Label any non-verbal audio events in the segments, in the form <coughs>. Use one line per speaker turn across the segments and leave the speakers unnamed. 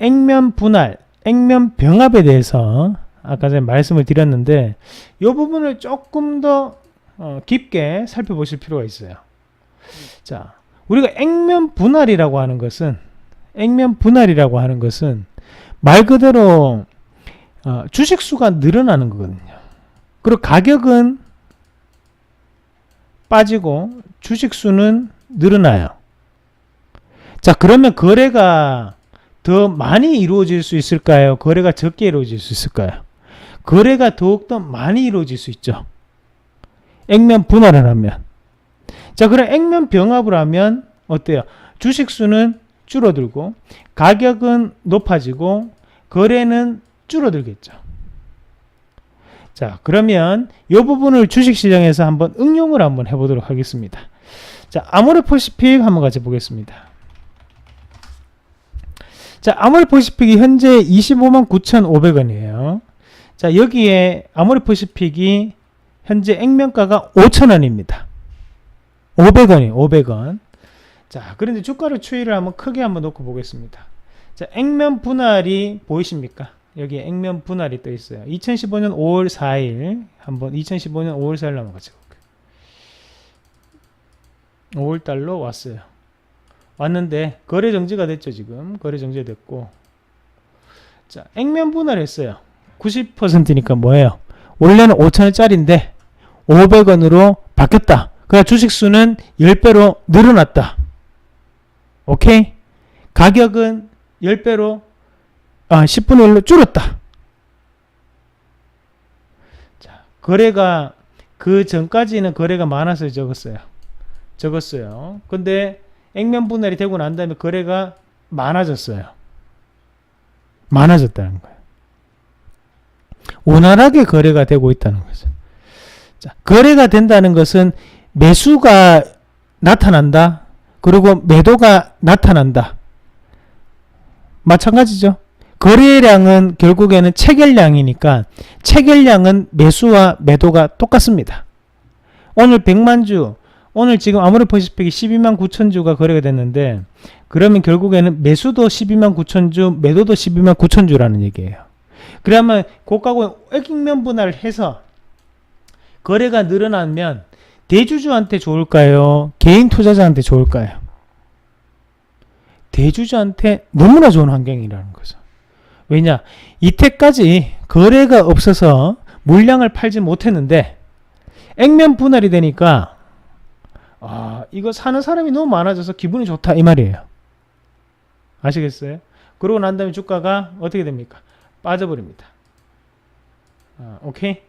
액면 분할, 액면 병합에 대해서 아까 전에 말씀을 드렸는데 이 부분을 조금 더 어, 깊게 살펴보실 필요가 있어요. 자, 우리가 액면 분할이라고 하는 것은 액면 분할이라고 하는 것은 말 그대로 어, 주식 수가 늘어나는 거거든요. 그리고 가격은 빠지고 주식 수는 늘어나요. 자, 그러면 거래가 더 많이 이루어질 수 있을까요? 거래가 적게 이루어질 수 있을까요? 거래가 더욱더 많이 이루어질 수 있죠. 액면 분할을 하면. 자, 그럼 액면 병합을 하면 어때요? 주식 수는 줄어들고 가격은 높아지고 거래는 줄어들겠죠. 자, 그러면 이 부분을 주식 시장에서 한번 응용을 한번 해보도록 하겠습니다. 자, 아모레퍼시픽 한번 같이 보겠습니다. 자, 아모레퍼시픽이 현재 25만 9,500원이에요. 자, 여기에 아모레퍼시픽이 현재 액면가가 5,000원입니다. 500원이 500원. 자, 그런데 주가를 추이를 한번 크게 한번 놓고 보겠습니다. 자, 액면 분할이 보이십니까? 여기에 액면 분할이 떠 있어요. 2015년 5월 4일 한번 2015년 5월 4일 한번 같이 볼게요. 5월 달로 왔어요. 왔는데 거래 정지가 됐죠, 지금. 거래 정지가 됐고. 자, 액면 분할했어요. 90%니까 뭐예요? 원래는 5천원짜리인데 500원으로 바뀌었다. 그러니까 주식 수는 10배로 늘어났다. 오케이? 가격은 10배로 아, 10분의 1로 줄었다. 자, 거래가 그 전까지는 거래가 많아서 적었어요. 적었어요. 근데 액면 분할이 되고 난 다음에 거래가 많아졌어요. 많아졌다는 거예요. 원활하게 거래가 되고 있다는 거죠. 자, 거래가 된다는 것은 매수가 나타난다. 그리고 매도가 나타난다. 마찬가지죠. 거래량은 결국에는 체결량이니까 체결량은 매수와 매도가 똑같습니다. 오늘 100만 주, 오늘 지금 아모레퍼시픽이 12만 9천 주가 거래가 됐는데 그러면 결국에는 매수도 12만 9천 주, 매도도 12만 9천 주라는 얘기예요. 그러면 고가고 액면 분할을 해서 거래가 늘어나면 대주주한테 좋을까요? 개인 투자자한테 좋을까요? 대주주한테 너무나 좋은 환경이라는 거죠. 왜냐? 이때까지 거래가 없어서 물량을 팔지 못했는데 액면 분할이 되니까 아, 이거 사는 사람이 너무 많아져서 기분이 좋다 이 말이에요. 아시겠어요? 그러고 난 다음에 주가가 어떻게 됩니까? 빠져버립니다. 아, 오케이?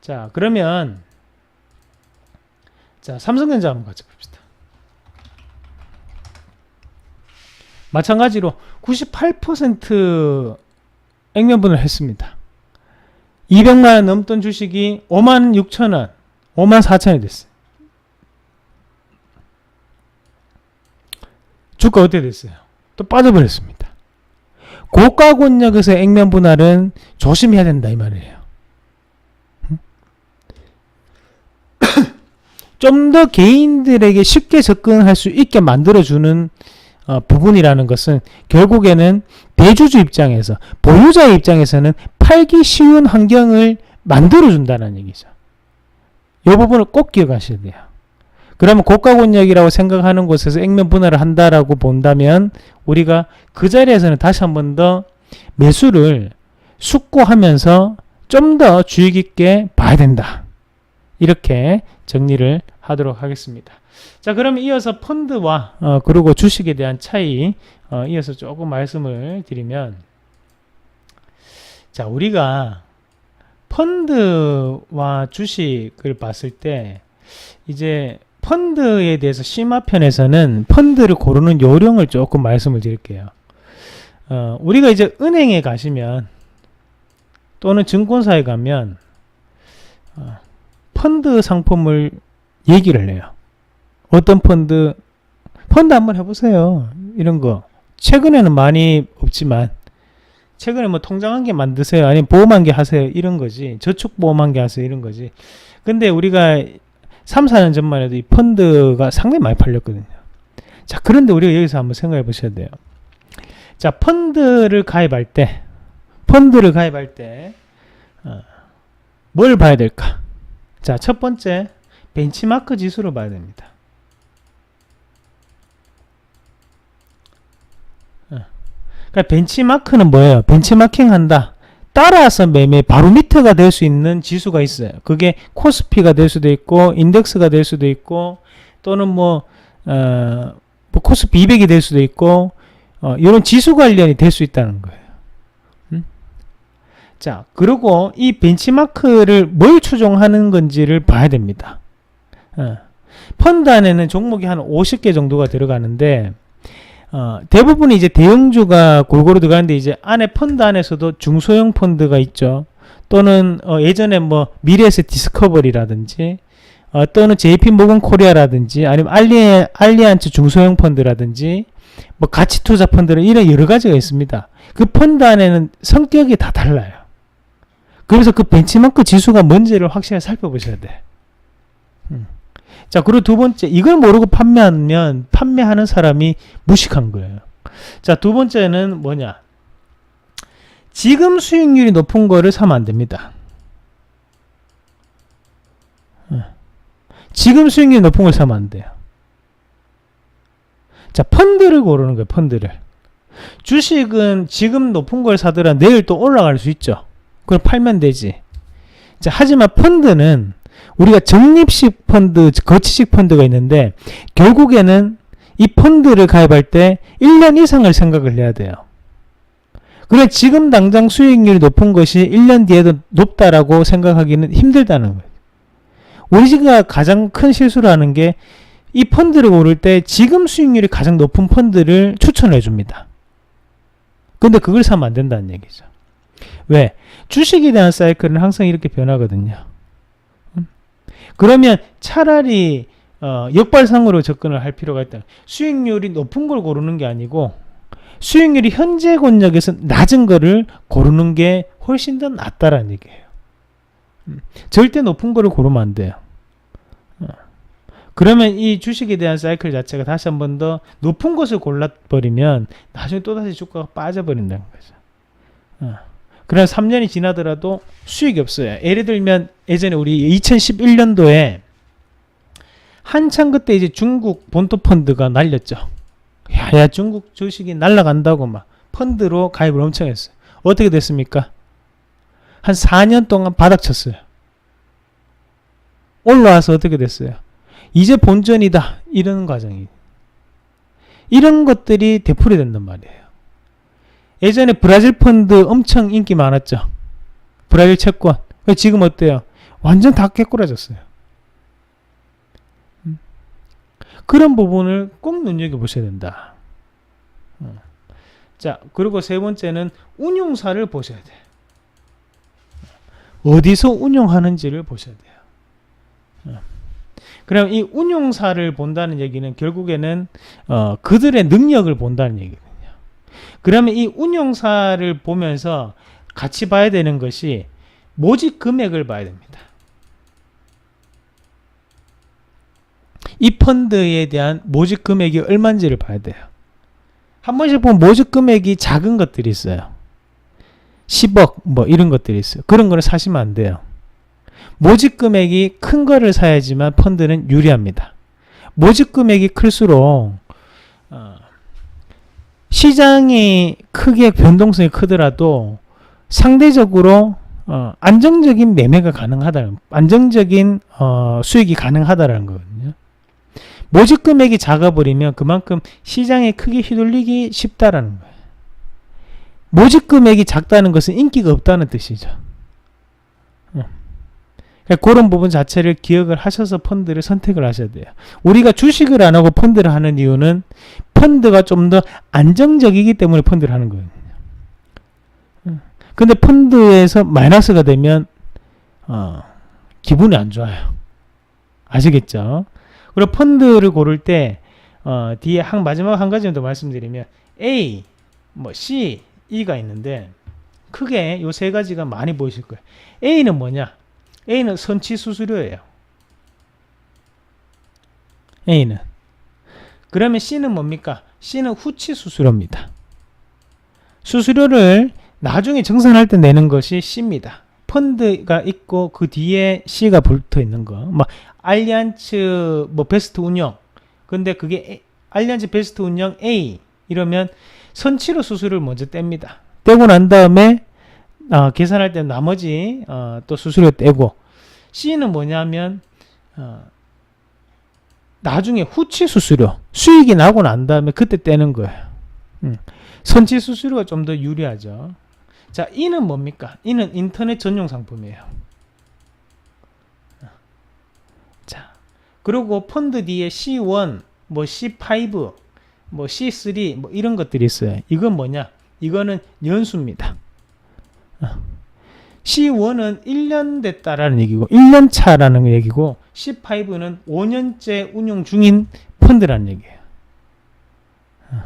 자, 그러면 자, 삼성전자 한번 같이 봅시다. 마찬가지로 98% 액면분을 했습니다. 200만 원 넘던 주식이 5만 6천 원, 5만 4천 원이 됐어요. 주가 어떻게 됐어요? 또 빠져버렸습니다. 고가 권역에서 액면 분할은 조심해야 된다 이 말이에요. <coughs> 좀 더 개인들에게 쉽게 접근할 수 있게 만들어주는 어, 부분이라는 것은 결국에는 대주주 입장에서 보유자의 입장에서는 팔기 쉬운 환경을 만들어준다는 얘기죠. 이 부분을 꼭 기억하셔야 돼요. 그러면 고가 권역이라고 생각하는 곳에서 액면 분할을 한다라고 본다면 우리가 그 자리에서는 다시 한 번 더 매수를 숙고하면서 좀 더 주의 깊게 봐야 된다. 이렇게 정리를 하도록 하겠습니다. 자, 그럼 이어서 펀드와 어, 그리고 주식에 대한 차이 어, 이어서 조금 말씀을 드리면 자, 우리가 펀드와 주식을 봤을 때 이제 펀드에 대해서 심화편에서는 펀드를 고르는 요령을 조금 말씀을 드릴게요. 어, 우리가 이제 은행에 가시면 또는 증권사에 가면 어, 펀드 상품을 얘기를 해요. 어떤 펀드, 펀드 한번 해보세요. 이런 거. 최근에는 많이 없지만, 최근에 뭐 통장 한 개 만드세요. 아니면 보험 한 개 하세요. 이런 거지. 저축 보험 한 개 하세요. 이런 거지. 근데 우리가 3, 4년 전만 해도 이 펀드가 상당히 많이 팔렸거든요. 자, 그런데 우리가 여기서 한번 생각해 보셔야 돼요. 자, 펀드를 가입할 때, 펀드를 가입할 때, 어, 뭘 봐야 될까? 자, 첫 번째, 벤치마크 지수를 봐야 됩니다. 어. 그러니까 벤치마크는 뭐예요? 벤치마킹 한다. 따라서 매매 바로미터가 될 수 있는 지수가 있어요. 그게 코스피가 될 수도 있고 인덱스가 될 수도 있고 또는 뭐, 어, 뭐 코스피 200이 될 수도 있고 어, 이런 지수 관련이 될 수 있다는 거예요. 음? 자, 그리고 이 벤치마크를 뭘 추종하는 건지를 봐야 됩니다. 어. 펀드 안에는 종목이 한 50개 정도가 들어가는데 어, 대부분 이제 대형주가 골고루 들어가는데 이제 안에 펀드 안에서도 중소형 펀드가 있죠. 또는 어, 예전에 뭐 미래에서 디스커버리라든지 어, 또는 JP 모건 코리아라든지 아니면 알리 알리안츠 중소형 펀드라든지 뭐 가치 투자 펀드는 이런 여러 가지가 있습니다. 그 펀드 안에는 성격이 다 달라요. 그래서 그 벤치마크 지수가 뭔지를 확실하게 살펴보셔야 돼. 음. 자, 그리고 두 번째, 이걸 모르고 판매하면 판매하는 사람이 무식한 거예요. 자, 두 번째는 뭐냐? 지금 수익률이 높은 거를 사면 안 됩니다. 어. 지금 수익률이 높은 걸 사면 안 돼요. 자, 펀드를 고르는 거예요, 펀드를. 주식은 지금 높은 걸 사더라 내일 또 올라갈 수 있죠. 그걸 팔면 되지. 자, 하지만 펀드는 우리가 적립식 펀드, 거치식 펀드가 있는데 결국에는 이 펀드를 가입할 때 1년 이상을 생각을 해야 돼요. 그래 지금 당장 수익률이 높은 것이 1년 뒤에도 높다라고 생각하기는 힘들다는 거예요. 우리가 가장 큰 실수를 하는 게 이 펀드를 고를 때 지금 수익률이 가장 높은 펀드를 추천해 줍니다. 근데 그걸 사면 안 된다는 얘기죠. 왜? 주식에 대한 사이클은 항상 이렇게 변하거든요. 음? 그러면 차라리 어, 역발상으로 접근을 할 필요가 있다. 수익률이 높은 걸 고르는 게 아니고 수익률이 현재 권역에서 낮은 거를 고르는 게 훨씬 더 낫다라는 얘기예요. 음, 절대 높은 거를 고르면 안 돼요. 어. 그러면 이 주식에 대한 사이클 자체가 다시 한 번 더 높은 것을 골라버리면 나중에 또다시 주가가 빠져버린다는 거죠. 어. 그래서 3년이 지나더라도 수익이 없어요. 예를 들면 예전에 우리 2011년도에 한창 그때 이제 중국 본토 펀드가 날렸죠. 야, 야 중국 주식이 날라간다고 막 펀드로 가입을 엄청 했어요. 어떻게 됐습니까? 한 4년 동안 바닥 쳤어요. 올라와서 어떻게 됐어요? 이제 본전이다. 이런 과정이. 이런 것들이 되풀이 된단 말이에요. 예전에 브라질 펀드 엄청 인기 많았죠. 브라질 채권. 지금 어때요? 완전 다 깨꼬라졌어요. 음. 그런 부분을 꼭 눈여겨보셔야 된다. 어. 자, 그리고 세 번째는 운용사를 보셔야 돼요. 어디서 운용하는지를 보셔야 돼요. 어. 그럼 이 운용사를 본다는 얘기는 결국에는 어, 그들의 능력을 본다는 얘기거든요. 그러면 이 운용사를 보면서 같이 봐야 되는 것이 모집 금액을 봐야 됩니다. 이 펀드에 대한 모집 금액이 얼마인지를 봐야 돼요. 한 번씩 보면 모집 금액이 작은 것들이 있어요. 10억 뭐 이런 것들이 있어요. 그런 거를 사시면 안 돼요. 모집 금액이 큰 거를 사야지만 펀드는 유리합니다. 모집 금액이 클수록 어, 시장이 크게 변동성이 크더라도 상대적으로 어, 안정적인 매매가 가능하다. 안정적인 어, 수익이 가능하다라는 거거든요. 모집 금액이 작아버리면 그만큼 시장에 크게 휘둘리기 쉽다라는 거예요. 모집 금액이 작다는 것은 인기가 없다는 뜻이죠. 어. 그러니까 그런 부분 자체를 기억을 하셔서 펀드를 선택을 하셔야 돼요. 우리가 주식을 안 하고 펀드를 하는 이유는 펀드가 좀 더 안정적이기 때문에 펀드를 하는 거예요. 근데 펀드에서 마이너스가 되면 어, 기분이 안 좋아요. 아시겠죠? 그리고 펀드를 고를 때 어, 뒤에 한 마지막 한 가지 더 말씀드리면 A, 뭐 C, E가 있는데 크게 요 세 가지가 많이 보이실 거예요. A는 뭐냐? A는 선치 수수료예요. A는 그러면 C는 뭡니까? C는 후치 수수료입니다. 수수료를 나중에 정산할 때 내는 것이 C입니다. 펀드가 있고 그 뒤에 C가 붙어 있는 거. 뭐 알리안츠 뭐 베스트 운영. 근데 그게 A- 알리안츠 베스트 운영 A 이러면 선치로 수수료를 먼저 뗍니다. 떼고 난 다음에 어, 계산할 때 나머지 어, 또 수수료 떼고 C는 뭐냐면 어, 나중에 후치 수수료 수익이 나고 난 다음에 그때 떼는 거예요. 음. 선치 수수료가 좀 더 유리하죠. 자, 이는 뭡니까? 이는 인터넷 전용 상품이에요. 자, 그리고 펀드 뒤에 C1, 뭐 C5, 뭐 C3, 뭐 이런 것들이 있어요. 이건 뭐냐? 이거는 연수입니다. 어. C1은 1년 됐다라는 얘기고 1년 차라는 얘기고 C5는 5년째 운영 중인 펀드라는 얘기예요. 어.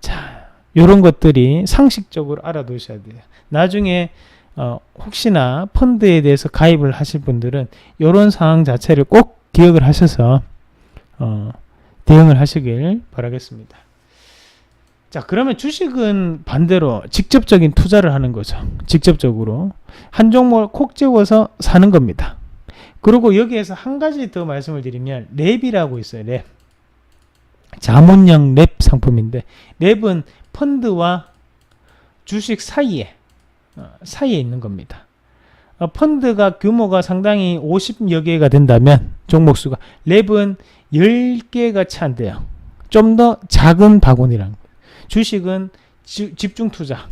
자, 요런 것들이 상식적으로 알아두셔야 돼요. 나중에 어, 혹시나 펀드에 대해서 가입을 하실 분들은 요런 상황 자체를 꼭 기억을 하셔서 어, 대응을 하시길 바라겠습니다. 자, 그러면 주식은 반대로 직접적인 투자를 하는 거죠. 직접적으로. 한 종목을 콕 집어서 사는 겁니다. 그리고 여기에서 한 가지 더 말씀을 드리면 랩이라고 있어요. 랩. 자문형 랩 상품인데 랩은 펀드와 주식 사이에 어, 사이에 있는 겁니다. 어, 펀드가 규모가 상당히 50여 개가 된다면 종목 수가 랩은 10개가 채안 돼요. 좀 더 작은 바구니랑 주식은 지- 집중 투자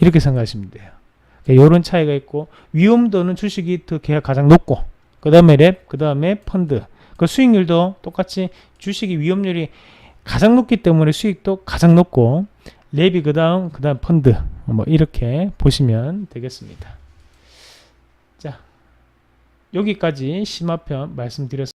이렇게 생각하시면 돼요. 이런 차이가 있고 위험도는 주식이 더 걔가 가장 높고 그 다음에 랩, 그 다음에 펀드 그 수익률도 똑같이 주식이 위험률이 가장 높기 때문에 수익도 가장 높고 랩이 그 다음 그 다음 펀드 뭐 이렇게 보시면 되겠습니다. 자 여기까지 심화편 말씀드렸습니다.